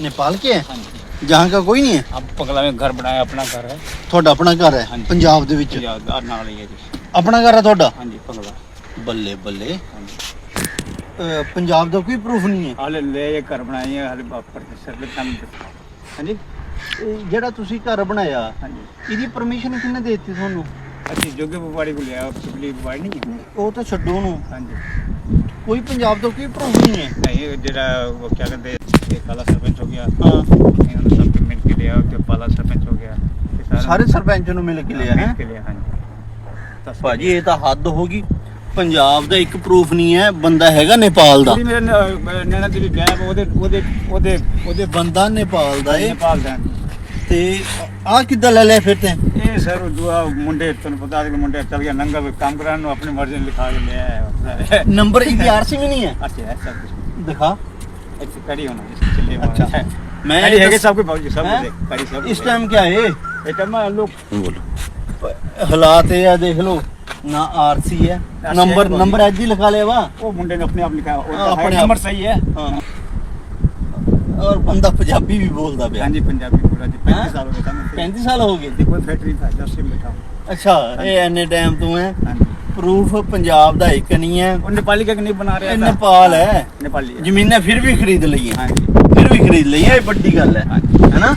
नेपाल के हैं हाँ जी जहाँ का कोई नहीं है अब पगला में घर बनाया अपना घर है ਤੁਹਾਡਾ ਆਪਣਾ ਘਰ ਹੈ ਹਾਂਜੀ। ਪੰਜਾਬ ਦੇ ਵਿੱਚ या घर नाल ही है जी ਆਪਣਾ ਘਰ ਹੈ ਤੁਹਾਡਾ हाँ जी पगला ਬੱਲੇ ਬੱਲੇ हाँ जी ਅਹ ਪੰਜਾਬ ਦਾ ਕੋਈ ਪ੍ਰੂਫ ਨਹੀਂ ਹੈ हाले ले ये घर बनाई है हाले बाप पर सर पे काम हाँ जी ਇਹ ਜਿਹੜਾ ਤੁਸੀਂ ਘਰ ਬਣਾਇਆ हाँ जी ਇਹਦੀ ਪਰਮਿਸ਼ਨ ਕਿਹਨੇ ਦੇ ਦਿੱਤੀ ਤੁਹਾਨੂੰ अच्छी जोगे बुवाड़ी को लिया पिछली बुवाड़ी नहीं है ਉਹ ਤਾਂ ਛੱਡੋ ਨੂੰ हाँ जी ਕੋਈ ਪੰਜਾਬ ਦਾ ਕੋਈ ਪ੍ਰੂਫ ਨਹੀਂ ਹੈ नहीं जरा वो क्या कहते हैं ये काला सरपंच हो गया ਹਾਂ इन्होंने सबके मिल के लिया जो पाला सरपंच हो गया ये ਸਾਰੇ ਸਰਪੰਚ ਨੂੰ ਮਿਲ ਕੇ ਲਿਆ ਹੈ मिल के लिया हाँ जी दस ਭਾਜੀ ਇਹ ਤਾਂ ਹੱਦ ਹੋ ਗਈ ਪੰਜਾਬ ਦਾ ਇੱਕ ਪ੍ਰੂਫ ਨਹੀਂ ਹੈ ਬੰਦਾ ਹੈਗਾ ਨੇਪਾਲ ਦਾ ਕੁੜੀ ਮੇਰੇ ਨ- ਨੈਣਾ ਦੇਵੀ ਗਿਆ ਵਾ, ਉਹਦੇ ਉਹਦੇ ਉਹਦੇ ਉਹਦੇ ਬੰਦਾ ਨੇਪਾਲ ਦਾ ਏ ਨੇਪਾਲ ਦਾ ਤੇ ਆ ਕਿੱਦਾਂ ਲੈ ਲਿਆ ਫਿਰ ਤੇ ਇਹ ਸਰ ਦੁਆ ਮੁੰਡੇ ਤੁਹਾਨੂੰ ਪਤਾ ਹੈ ਕਿ ਮੁੰਡੇ ਚੱਲ ਗਿਆ ਨੰਗਲ ਕੰਮ ਕਰਾਉਣ ਨੂੰ ਆਪਣੀ ਮਰਜ਼ੀ ਨਾਲ ਲਿਖਾ ਕੇ ਲਿਆ ਹੈ ਨੰਬਰ ਇਹਦੀ ਆਰਸੀ ਵੀ ਨਹੀਂ ਹੈ ਅੱਛਾ ਹੈ ਸਭ ਕੁਝ ਦਿਖਾ अच्छा। हालात देख लो ना आर सी है। नंबर नंबर एज ही लिखा ले वा मुंडे ने अपने आप लिखा नंबर हाँ, सही है। हाँ। और बंदा पंजाबी भी बोलता पे हाँ जी पंजाबी पूरा जी 35 हाँ? साल हो गए। 35 साल हो गए? देखो फैक्ट्री था जर्सी में था अच्छा ये एने टाइम तू है? ਪ੍ਰੂਫ ਪੰਜਾਬ ਦਾ ਇੱਕ ਨਹੀਂ ਹੈ वो नेपाली का नहीं बना रहा ਇਹ था ਨੇਪਾਲ ਹੈ नेपाली है ਜ਼ਮੀਨਾਂ ਫਿਰ ਵੀ ਖਰੀਦ ਲਈਆਂ हाँ जी ਫਿਰ ਵੀ ਖਰੀਦ ਲਈਆਂ ਇਹ ਵੱਡੀ ਗੱਲ ਹੈ ਹਾਂਜੀ। ਹੈਨਾ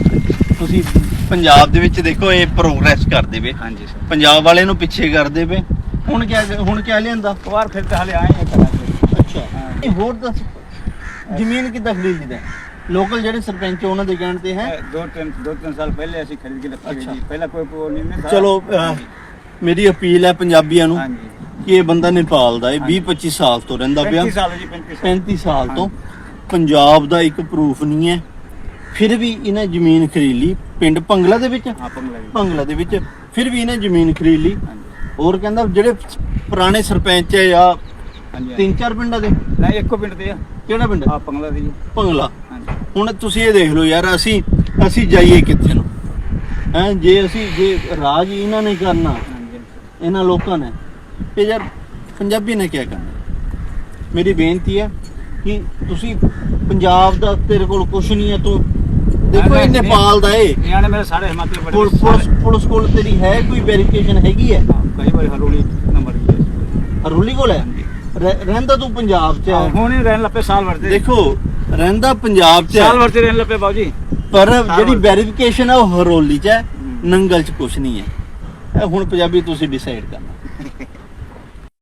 ਤੁਸੀਂ ਪੰਜਾਬ ਦੇ ਵਿੱਚ ਦੇਖੋ ਇਹ ਪ੍ਰੋਗਰੈਸ ਕਰਦੇ ਵੇ हाँ जी सर ਪੰਜਾਬ ਵਾਲੇ ਨੂੰ ਪਿੱਛੇ ਕਰਦੇ ਵੇ ਹੁਣ ਕਿਆ ਹੁਣ ਕਿਆ ਲਿਆਂਦਾ बार फिर तो हाले आए हैं करा के ਅੱਛਾ ਹਾਂ। ਇਹ ਹੋਰ ਦੱਸ ਜ਼ਮੀਨ ਕਿੱਦਾਂ ਖਰੀਦੀਦਾ ਲੋਕਲ ਜਿਹੜੇ ਸਰਪੰਚ ਉਹਨਾਂ ਦੇ ਕਹਿਣ ਤੇ ਹੈ दो तीन दो तीन साल पहले ऐसी खरीद के रखी अच्छा। हुई थी पहला कोई वो नहीं था ਚਲੋ ਅਹ, ਮੇਰੀ ਅਪੀਲ ਹੈ ਪੰਜਾਬੀਆਂ ਨੂੰ ਕਿ ਇਹ ਬੰਦਾ ਨੇਪਾਲ ਦਾ ਹੈ 20 25 ਸਾਲ ਤੋਂ ਰਹਿੰਦਾ ਪਿਆ। 35 ਸਾਲ ਜੀ 35 ਸਾਲ। ਤੋਂ। ਪੰਜਾਬ ਦਾ ਇੱਕ ਪ੍ਰੂਫ ਨਹੀਂ ਹੈ। ਫਿਰ ਵੀ ਇਹਨੇ ਜ਼ਮੀਨ ਖਰੀਦ ਲਈ ਪਿੰਡ ਭੰਗਲਾ ਦੇ ਵਿੱਚ? ਹਾਂ ਦੇ ਵਿੱਚ। ਫਿਰ ਵੀ ਇਹਨੇ ਜ਼ਮੀਨ ਖਰੀਦ ਲਈ। ਹੋਰ ਕਹਿੰਦਾ ਜਿਹੜੇ ਪੁਰਾਣੇ ਸਰਪੰਚ ਆ ਜਾਂ ਤਿੰਨ ਚਾਰ ਪਿੰਡਾਂ ਦੇ? ਨਹੀਂ ਇੱਕੋ ਪਿੰਡ ਦੇ ਆ। ਕਿਹੜਾ ਪਿੰਡ? ਆ ਭੰਗਲਾ ਦੇ ਜੀ। ਭੰਗਲਾ। ਹੁਣ ਤੁਸੀਂ ਇਹ ਦੇਖ ਲਓ ਯਾਰ ਅਸੀਂ ਅਸੀਂ ਜਾਈਏ ਕਿੱਥੇ ਨੂੰ? ਹੈ ਜੇ ਅਸੀਂ ਜੇ ਰਾਜ ਇਹਨਾਂ ਨੇ ਕਰਨਾ ਇਹਨਾਂ ਲੋਕਾਂ ਨੇ ਇਹ ਯਾਰ ਪੰਜਾਬੀ ਨੇ ਕੀ ਕਰਨਾ? ਮੇਰੀ ਬੇਨਤੀ ਹੈ ਕਿ ਤੁਸੀਂ ਪੰਜਾਬ ਦਾ ਤੇਰੇ ਕੋਲ ਕੁਝ ਨਹੀਂ ਹੈ ਤੂੰ ਦੇਖੋ ਇਹ ਨੇਪਾਲ ਦਾ ਏ। ਇਹਨਾਂ ਮੇਰੇ ਸਾਰੇ ਹਿਮਾਚਲ ਪ੍ਰਦੇਸ਼ ਪੁਲਿਸ ਪੁਲਿਸ ਕੋਲ ਤੇਰੀ ਹੈ ਕੋਈ ਵੈਰੀਫਿਕੇਸ਼ਨ ਹੈਗੀ ਹੈ? ਕਈ ਵਾਰ ਹਰੋਲੀ ਨੰਬਰ ਹਰੋਲੀ ਕੋਲ ਹੈ? ਰਹਿੰਦਾ ਤੂੰ ਪੰਜਾਬ ਚ ਹੁਣ ਰਹਿਣ ਲੱਪੇ ਸਾਲ ਵਰਤੇ। ਦੇਖੋ ਰਹਿੰਦਾ ਪੰਜਾਬ ਚ ਸਾਲ ਵਰਤੇ ਰਹਿਣ ਲੱਪੇ ਬਾਬੂ ਪਰ ਜਿਹੜੀ ਵੈਰੀਫਿਕੇਸ਼ਨ ਆ ਉਹ ਹਰੋਲੀ ਚ ਹੈ। ਨੰਗਲ ਚ ਕੁਛ ਨਹੀਂ ਹੈ। ਇਹ ਹੁਣ ਪੰਜਾਬੀ ਤੁਸੀਂ ਡਿਸਾਈਡ ਕਰਨਾ।